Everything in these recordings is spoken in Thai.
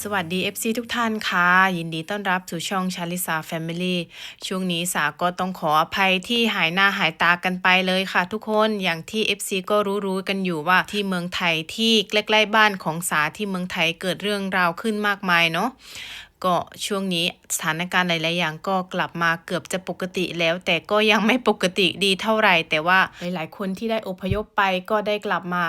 สวัสดี FC ทุกท่านค่ะ ยินดีต้อนรับสู่ช่องชาลิสาแฟมิลี่ช่วงนี้สาก็ต้องขออภัยที่หายหน้าหายตากันไปเลยค่ะทุกคนอย่างที่ FC ก็รู้ๆกันอยู่ว่าที่เมืองไทยที่ใกล้ๆบ้านของสาที่เมืองไทยเกิดเรื่องราวขึ้นมากมายเนาะก็ช่วงนี้สถานการณ์หลาย ๆ อย่างก็กลับมาเกือบจะปกติแล้ว แต่ก็ยังไม่ปกติดีเท่าไหร่ แต่ว่าหลาย ๆ คนที่ได้อพยพไปก็ได้กลับมา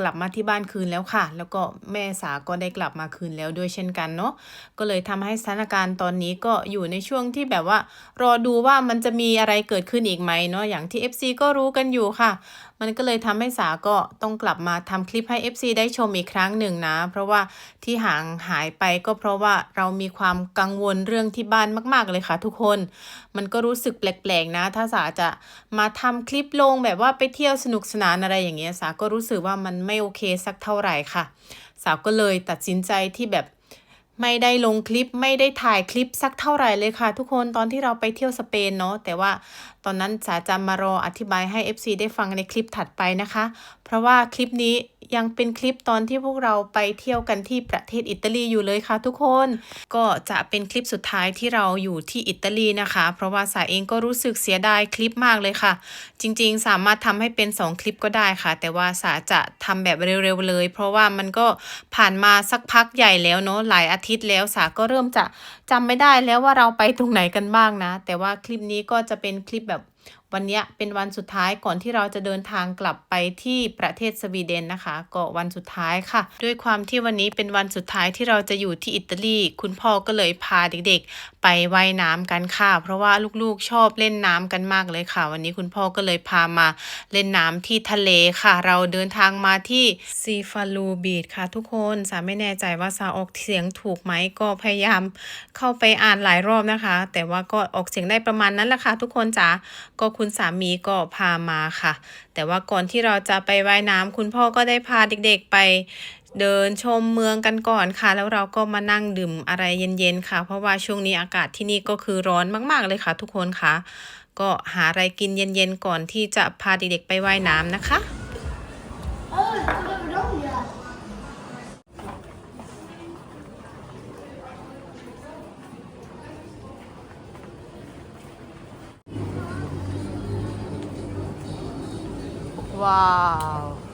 กลับมาที่บ้านคืนแล้วค่ะ แล้วก็แม่สาก็ได้กลับมาคืนแล้วด้วยเช่นกันเนาะก็เลยทำให้สถานการณ์ตอนนี้ก็อยู่ในช่วงที่แบบว่า รอดูว่ามันจะมีอะไรเกิดขึ้นอีกไหมเนาะอย่างที่ FC ก็รู้กันอยู่ค่ะมันก็เลยทำให้สาก็ต้องกลับมาทำคลิปให้ FC ได้ชมอีกครั้งหนึ่งนะ เพราะว่าที่ห่างหายไปก็เพราะว่าเรามีความกังวลเรื่องที่บ้านมาก ๆเลยค่ะ ทุกคน มันก็รู้สึกแปลกๆนะ ถ้าสาจะมาทำคลิปลงแบบว่าไปเที่ยวสนุกสนานอะไรอย่างเงี้ยสาก็รู้สึกว่ามันไม่โอเคสักเท่าไหร่ค่ะ สาวก็เลยตัดสินใจที่แบบ ไม่ได้ลงคลิปไม่ได้ถ่ายคลิปสักเท่าไหร่เลยค่ะ ทุกคนตอนที่เราไปเที่ยวสเปนเนาะแต่ว่าตอนนั้นสาจะมารออธิบายให้ FC ได้ฟังในคลิปถัดไปนะคะ เพราะว่าคลิปนี้ ยังเป็นคลิปตอนที่พวกเราไปเที่ยวกันที่ประเทศอิตาลีอยู่เลยค่ะทุกคน ก็จะเป็นคลิปสุดท้ายที่เราอยู่ที่อิตาลีนะคะ เพราะว่าสาเองก็รู้สึกเสียดายคลิปมากเลยค่ะ จริงๆ สามารถทำให้เป็น 2 คลิปก็ได้ค่ะ แต่ว่าสาจะทำแบบเร็วๆเลย เพราะว่ามันก็ผ่านมาสักพักใหญ่แล้วเนาะหลายอาทิตย์แล้วสาก็เริ่มจะจำไม่ได้แล้วว่าเราไปตรงไหนกันบ้างนะ แต่ว่าคลิปนี้ก็จะเป็นคลิปแบบ วันนี้เป็นวันสุดท้ายก่อนที่เราจะเดินทางกลับไปที่ประเทศสวีเดนนะคะ ก็วันสุดท้ายค่ะ ด้วยความที่วันนี้เป็นวันสุดท้ายที่เราจะอยู่ที่อิตาลี คุณพ่อก็เลยพาเด็กๆ ไปว่ายน้ำกันค่ะ เพราะว่าลูกๆชอบเล่นน้ำกันมากเลยค่ะ วันนี้คุณพ่อก็เลยพามาเล่นน้ำที่ทะเลค่ะ เราเดินทางมาที่ซีฟาลูบีดค่ะ ทุกคนสาไม่แน่ใจว่าสาออกเสียงถูกไหมก็พยายามเข้าไปอ่านหลายรอบนะคะ แต่ว่าก็ออกเสียงได้ประมาณนั้นแหละค่ะ ทุกคนจ๋าก็คุณสามีก็พามาค่ะ แต่ว่าก่อนที่เราจะไปว่ายน้ำคุณพ่อก็ได้พาเด็กๆไป เดินชมเมืองกันก่อนค่ะ แล้วเราก็มานั่งดื่มอะไรเย็นๆค่ะ เพราะว่าช่วงนี้อากาศที่นี่ก็คือร้อนมากๆเลยค่ะ ทุกคนค่ะ ก็หาอะไรกินเย็นๆก่อนที่จะพาเด็กๆไปว่ายน้ำนะคะ Oh, det var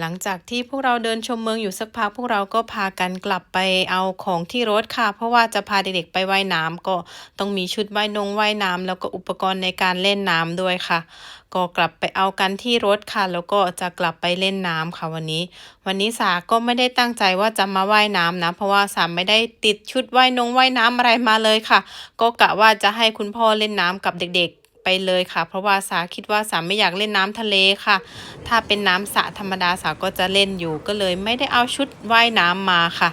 หลังจากที่พวกเราเดินชมเมืองอยู่สักพักพวกเราก็พากันกลับไปเอาของที่รถค่ะ เพราะว่าจะพาเด็กๆไปว่ายน้ำก็ต้องมีชุดว่ายนงว่ายน้ำแล้วก็อุปกรณ์ในการเล่นน้ำด้วยค่ะ ก็กลับไปเอากันที่รถค่ะ แล้วก็จะกลับไปเล่นน้ำค่ะวันนี้ วันนี้สาก็ไม่ได้ตั้งใจว่าจะมาว่ายน้ำนะ เพราะว่าสาไม่ได้ติดชุดว่ายนงว่ายน้ำอะไรมาเลยค่ะ ก็กะว่าจะให้คุณพ่อเล่นน้ำกับเด็กๆ ไปเลยค่ะ เพราะว่าสาคิดว่าสาไม่อยากเล่นน้ำทะเลค่ะ ถ้าเป็นน้ำสระธรรมดาสาก็จะเล่นอยู่ก็เลยไม่ได้เอาชุดว่ายน้ำมาค่ะ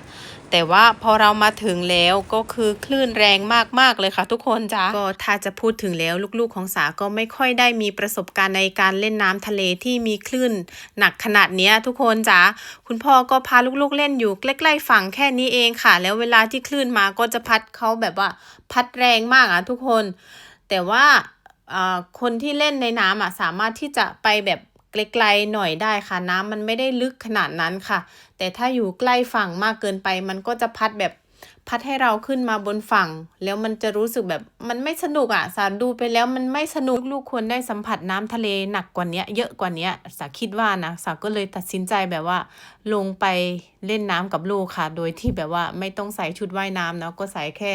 แต่ว่าพอเรามาถึงแล้วก็คือคลื่นแรงมากๆเลยค่ะ ทุกคนจ้าก็ถ้าจะพูดถึงแล้วลูกๆของสาก็ไม่ค่อยได้มีประสบการณ์ในการเล่นน้ำทะเลที่มีคลื่นหนักขนาดนี้ทุกคนจ้าคุณพ่อก็พาลูกๆเล่นอยู่ใกล้ๆฝั่งแค่นี้เองค่ะ แล้วเวลาที่คลื่นมาก็จะพัดเขาแบบว่าพัดแรงมากอะทุกคน แต่ว่า คนที่เล่นในน้ำอะสามารถที่จะไปแบบไกลๆหน่อยได้ค่ะ น้ำมันไม่ได้ลึกขนาดนั้นค่ะ แต่ถ้าอยู่ใกล้ฝั่งมากเกินไป มันก็จะพัดแบบ พัดให้เราขึ้นมาบนฝั่ง แล้วมันจะรู้สึกแบบมันไม่สนุกอะสาดูไปแล้วมันไม่สนุกลูกควรได้สัมผัสน้ำทะเลหนักกว่านี้เยอะกว่านี้สาคิดว่านะสาก็เลยตัดสินใจแบบว่า ลงไปเล่นน้ำกับลูกค่ะ โดยที่แบบว่าไม่ต้องใส่ชุดว่ายน้ำเนาะก็ใส่แค่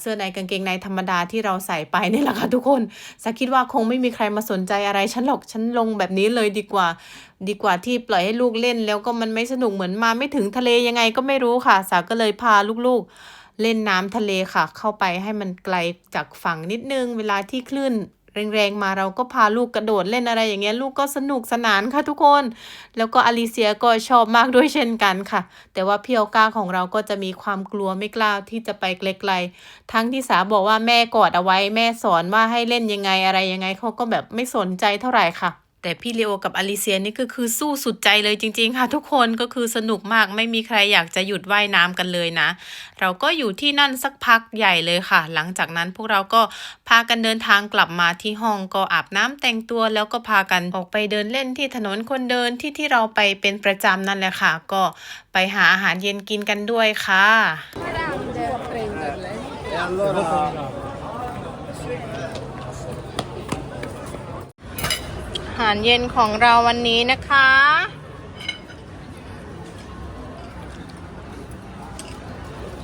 เสื้อในกางเกงในธรรมดาที่เราใส่ไปนี่แหละค่ะทุกคนสาคิดว่าคงไม่มีใครมาสนใจอะไรฉันหรอกฉันลงแบบนี้เลยดีกว่า ดีกว่าที่ปล่อยให้ลูกเล่นแล้วก็มันไม่สนุกเหมือนมาไม่ถึงทะเลยังไงก็ไม่รู้ค่ะ สาก็เลยพาลูกๆ เล่นน้ำทะเลค่ะ เข้าไปให้มันไกลจากฝั่งนิดนึง เวลาที่คลื่นแรงๆมาเราก็พาลูกกระโดดเล่นอะไรอย่างเงี้ยลูกก็สนุกสนานค่ะทุกคน แล้วก็อลิเซียก็ชอบมากด้วยเช่นกันค่ะ แต่ว่าพี่โอกาของเราก็จะมีความกลัวไม่กล้าที่จะไปไกลๆทั้งที่สาบอกว่าแม่กอดเอาไว้แม่สอนว่าให้เล่นยังไงอะไรยังไงเขาก็แบบไม่สนใจเท่าไหร่ค่ะ แต่พี่เลโอกับอลิเซียนี่ก็คือสู้สุดใจเลยจริง ๆ ค่ะ ทุกคนก็คือสนุกมากไม่มีใครอยากจะหยุดว่ายน้ำกันเลยนะ เราก็อยู่ที่นั่นสักพักใหญ่เลยค่ะ หลังจากนั้นพวกเราก็พากันเดินทางกลับมาที่ห้องก็อาบน้ำแต่งตัวแล้วก็พากันออกไปเดินเล่นที่ถนนคนเดินที่ที่เราไปเป็นประจำนั่นแหละค่ะ ก็ไปหาอาหารเย็นกินกันด้วยค่ะ E allora อา หารเย็นของเราวันนี้นะคะ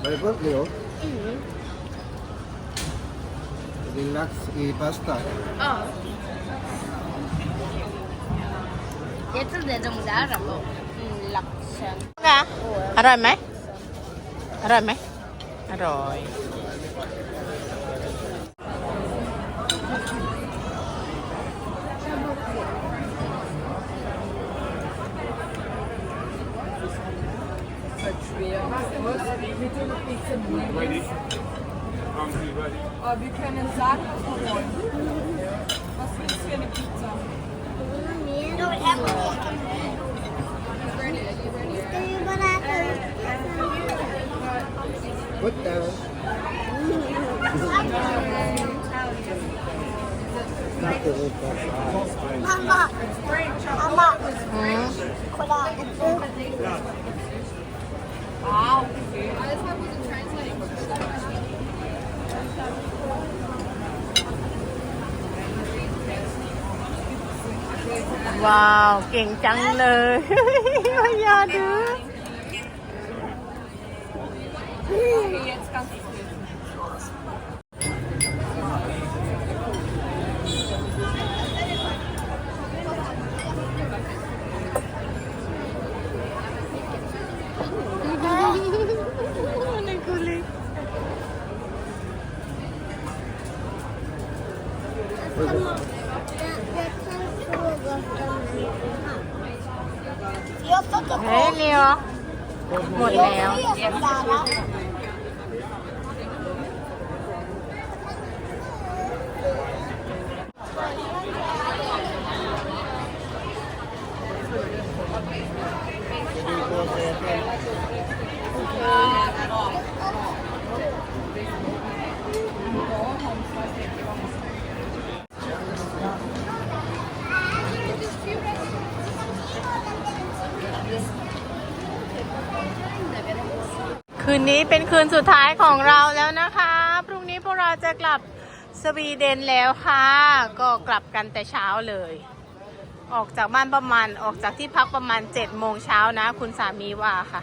vuoi proprio? Relax i pasta. Jag trodde de där var mm, laxen. ค่ะอร่อยไหมอร่อยไหมอร่อย Ready? Hungry. Aber wir können sagen, was wir wollen. Was willst für eine Pizza? No, it happened. What down. Mama, Mama, Mama, Mama, gut translate. ว้าวเก่งจังเลยพยา เฮ้ยเลียวหมดแล้ว คืนนี้เป็นคืนสุดท้ายของเราแล้วนะคะ พรุ่งนี้พวกเราจะกลับสวีเดนแล้วค่ะ ก็กลับกันแต่เช้าเลย ออกจากบ้านประมาณออกจากที่พักประมาณ7จ็ดโมงเช้านะ คุณสามีว่าค่ะ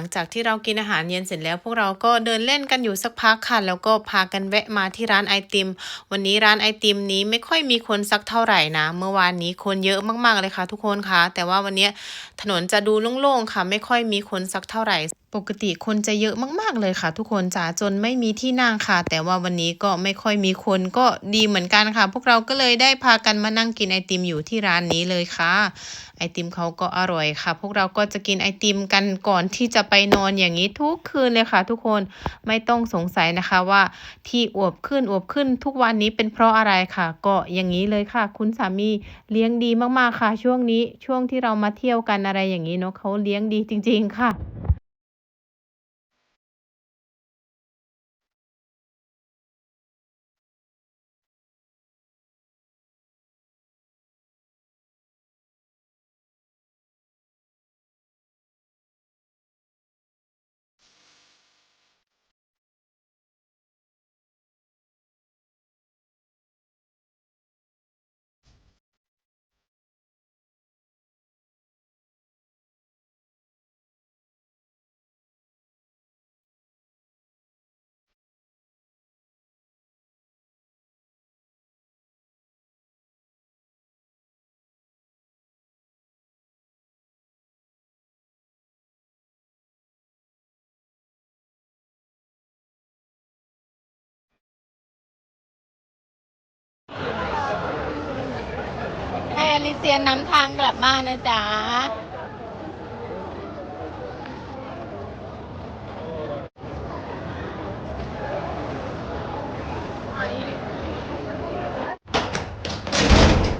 ลังจากที่เรากินอาหารเย็นเสร็จแล้ว พวกเราก็เดินเล่นกันอยู่สักพักค่ะ แล้วก็พากันแวะมาที่ร้านไอติม วันนี้ร้านไอติมนี้ไม่ค่อยมีคนสักเท่าไหร่นะ เมื่อวานนี้คนเยอะมากๆเลยค่ะ ทุกคนคะแต่ว่าวันนี้ถนนจะดูโล่งๆค่ะ ไม่ค่อยมีคนสักเท่าไหร่ ปกติคนจะเยอะมากๆเลยค่ะ ทุกคนจ๋าจนไม่มีที่นั่งค่ะ แต่ว่าวันนี้ก็ไม่ค่อยมีคนก็ดีเหมือนกันค่ะ พวกเราก็เลยได้พากันมานั่งกินไอติมอยู่ที่ร้านนี้เลยค่ะ ไอติมเขาก็อร่อยค่ะ พวกเราก็จะกินไอติมกันก่อนที่จะไปนอนอย่างนี้ทุกคืนเลยค่ะ ทุกคนไม่ต้องสงสัยนะคะว่าที่อวบขึ้นอวบขึ้นทุกวันนี้เป็นเพราะอะไรค่ะ ก็อย่างนี้เลยค่ะ คุณสามีเลี้ยงดีมากๆค่ะ ช่วงนี้ช่วงที่เรามาเที่ยวกันอะไรอย่างนี้เนาะเขาเลี้ยงดีจริง ๆ ค่ะ ให้อลิเซียนำทางกลับบ้านนะจ๊ะ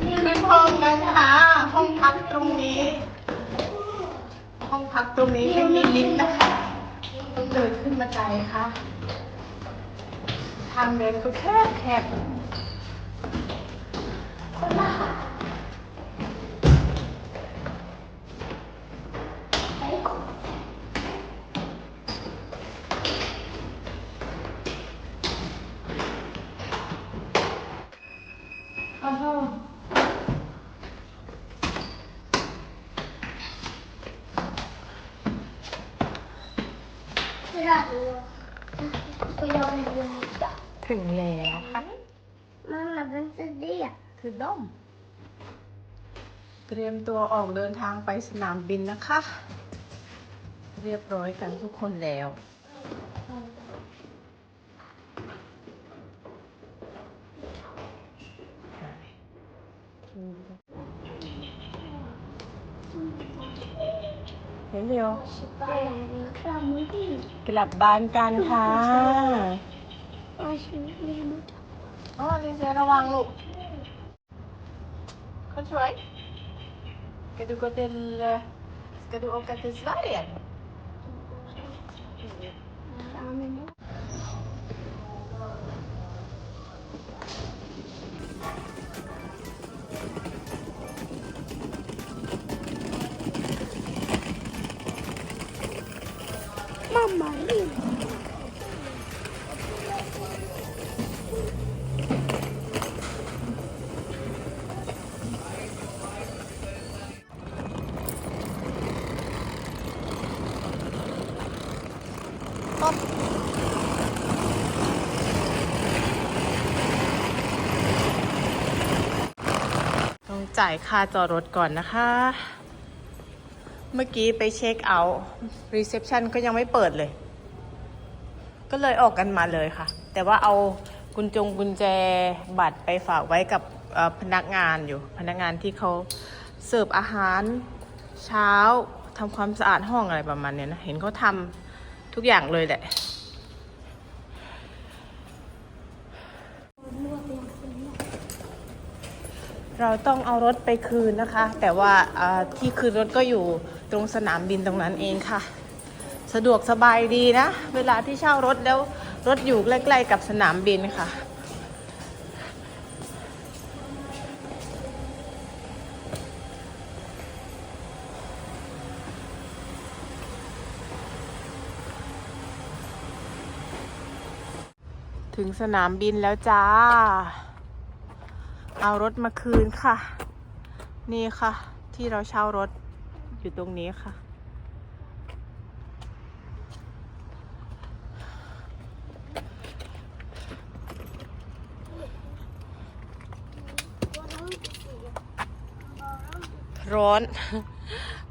ขึ้นห้องนะคะห้องพักตรงนี้ ห้องพักตรงนี้ไม่มีลิฟต์นะคะต้องเดินขึ้นบันไดค่ะ ทางเดินก็แคบแคบอ้าว ถึงแล้วค่ะ Mamma, vänta det. คือด้อมเตรียมตัวออกเดินทางไปสนามบินนะคะ เรียบร้อยกันทุกคนแล้ว เห็นเร็วกลับบ้านกันค่ะอ๋อลิเซียระวังลูกเขาช่วย Ska du gå till... eh, Ska du åka till Sverige? Mamma, ต้องจ่ายค่าจอดรถก่อนนะคะ เมื่อกี้ไปเช็คเอาท์รีเซพชันก็ยังไม่เปิดเลย ก็เลยออกกันมาเลยค่ะ แต่ว่าเอากุญจงกุญแจบัตรไปฝากไว้กับพนักงานอยู่ พนักงานที่เขาเสิร์ฟอาหารเช้าทำความสะอาดห้องอะไรประมาณเนี้ยนะ เห็นเขาทำ ทุกอย่างเลยแหละเราต้องเอารถไปคืนนะคะ แต่ว่าที่คืนรถก็อยู่ตรงสนามบินตรงนั้นเองค่ะ สะดวกสบายดีนะ เวลาที่เช่ารถแล้วรถอยู่ใกล้ๆกับสนามบินค่ะ ถึงสนามบินแล้วจ้า เอารถมาคืนค่ะ นี่ค่ะ ที่เราเช่ารถอยู่ตรงนี้ค่ะ ร้อน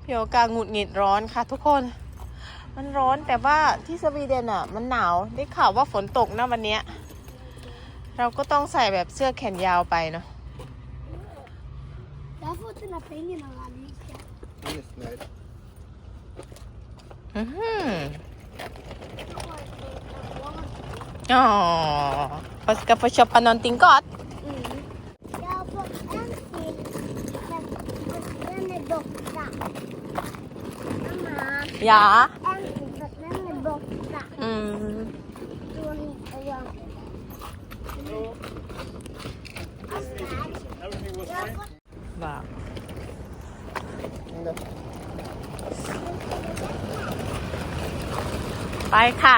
พี่โอกาหงุดหงิดร้อนค่ะทุกคนมมันร้อนแต่ว่าที่สวีเดนอะ มันหนาว ได้ข่าวว่าฝนตกนะวันเนี้ย เราก็ต้องใส่แบบเสื้อแขนยาวไปเนาะ Jag har fått den här pengarna av Annika. Yes, right. อื้อหืออ๋อ Vad ska få köpa någonting gott? Mm. Jag har fått en till, men den är borta. Mamma, Ja. en till, för den är borta. อืม Då hittar jag. Oskar, jag har fått ว้าวไปค่ะ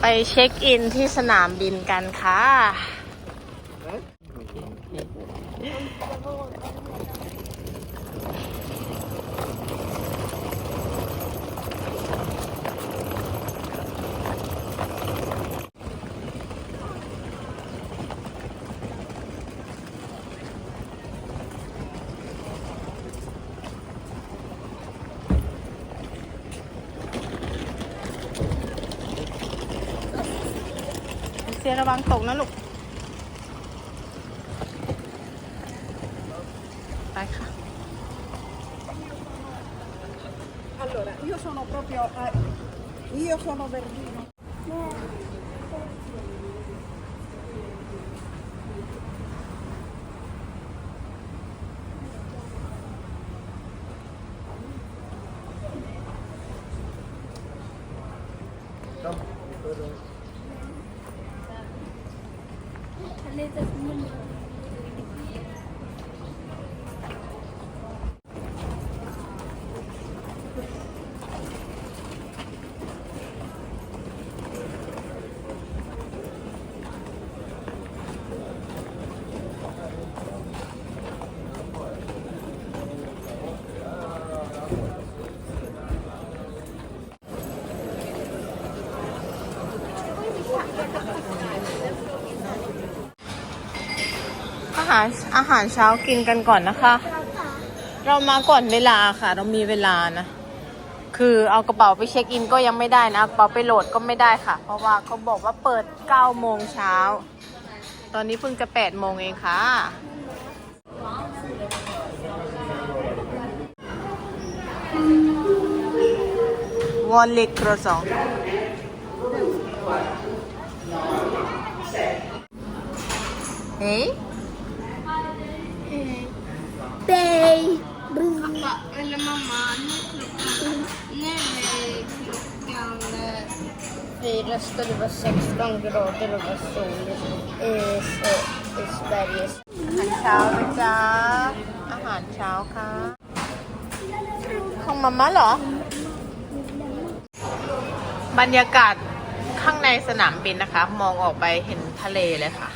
ไปเช็คอินที่สนามบินกันค่ะ เสียระวังตกนะลูก ไปค่ะ Allora, io sono proprio... eh, io sono verdino. หารอาหารเช้ากินกันก่อนนะคะ เรามาก่อนเวลาค่ะ เรามีเวลานะ คือเอากระเป๋าไปเช็คอินก็ยังไม่ได้นะกระเป๋าไปโหลดก็ไม่ได้ค่ะ เพราะว่าเขาบอกว่าเปิด9โมงเช้า ตอนนี้เพิ่งจะ8โมงเองค่ะ วอลเล็กครัวซองเฮ้ ย Babe. Eller mamma, nu är klockan... Nu är klockan eh, fyra ska det vara 16 grader och vara sol i, i Sverige. อาหารเช้านะจ๊ะ อาหารเช้าค่ะ ของมาม่าเหรอ บรรยากาศข้างในสนามบินนะคะ มองออกไปเห็นทะเลเลยค่ะ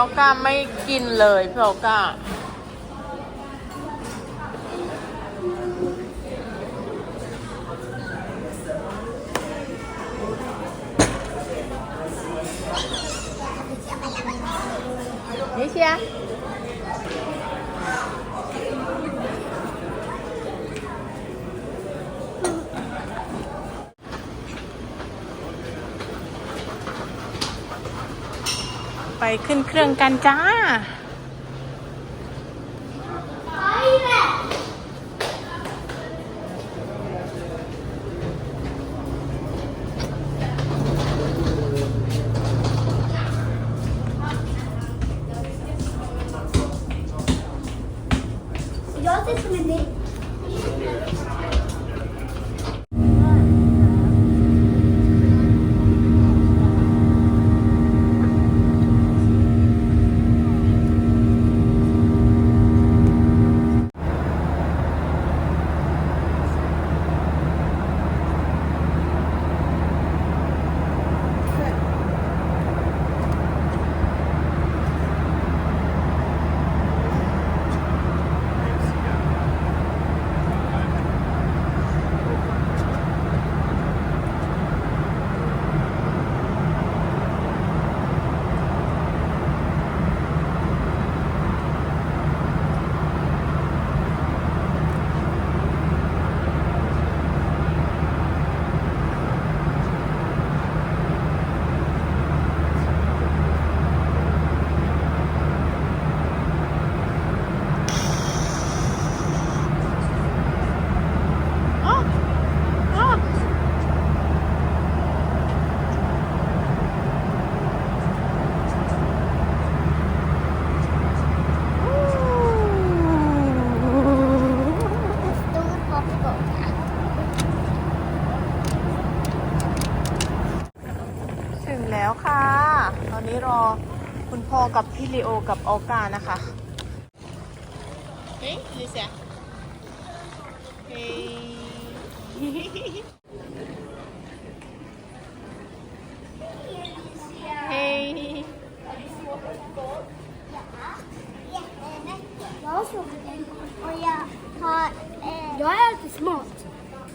โอก้าไม่กินเลยพี่โอกา ไปขึ้นเครื่องกันจ้า Jag ser som en ny. อ พี่ ลีโอกับออกานะคะ เฮ้ยลิซ่าเฮ้ยเฮ้ย Jag såg den och jag har... Eh, jag är alltid smart.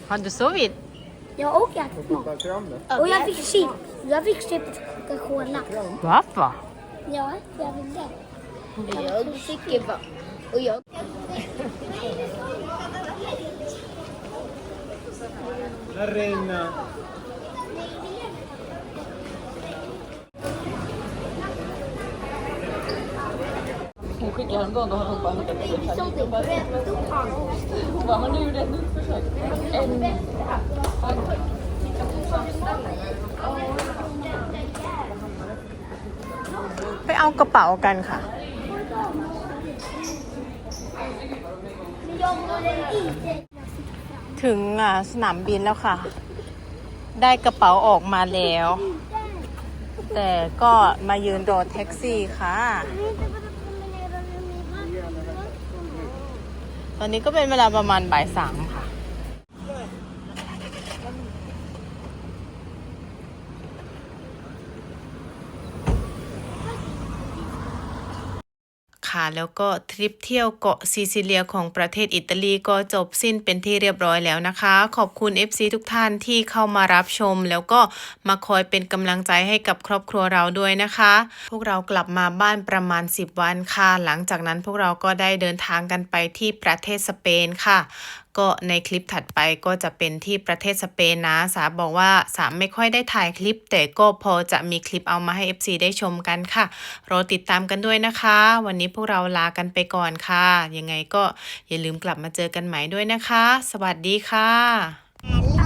Har du sovit? Jag åker alltid smart. Ta kram det. Och jag fick chips. Jag fick chips Coca-Cola. Varför? Yavaş yapacağım. Yok sik gibi. Uyuyor. La renna. Hon skickar en dag då hon bara Hon bara, men nu gjorde jag ett nytt försök. En... ไปเอากระเป๋ากันค่ะ ถึงสนามบินแล้วค่ะ ได้กระเป๋าออกมาแล้ว แต่ก็มายืนรอแท็กซี่ค่ะ ตอนนี้ก็เป็นเวลาประมาณบ่ายสามค่ะ แล้วก็ทริปเที่ยวเกาะซิซิเลียของประเทศอิตาลีก็จบสิ้นเป็นที่เรียบร้อยแล้วนะคะ ขอบคุณ FC ทุกท่านที่เข้ามารับชม แล้วก็มาคอยเป็นกำลังใจให้กับครอบครัวเราด้วยนะคะ พวกเรากลับมาบ้านประมาณ 10 วันค่ะ หลังจากนั้นพวกเราก็ได้เดินทางกันไปที่ประเทศสเปนค่ะ ก็ในคลิปถัดไปก็จะเป็นที่ประเทศสเปนนะ สาบอกว่าสาไม่ค่อยได้ถ่ายคลิป แต่ก็พอจะมีคลิปเอามาให้ FC ได้ชมกันค่ะรอติดตามกันด้วยนะคะ วันนี้พวกเราลากันไปก่อนค่ะ ยังไงก็อย่าลืมกลับมาเจอกันใหม่ด้วยนะคะ สวัสดีค่ะ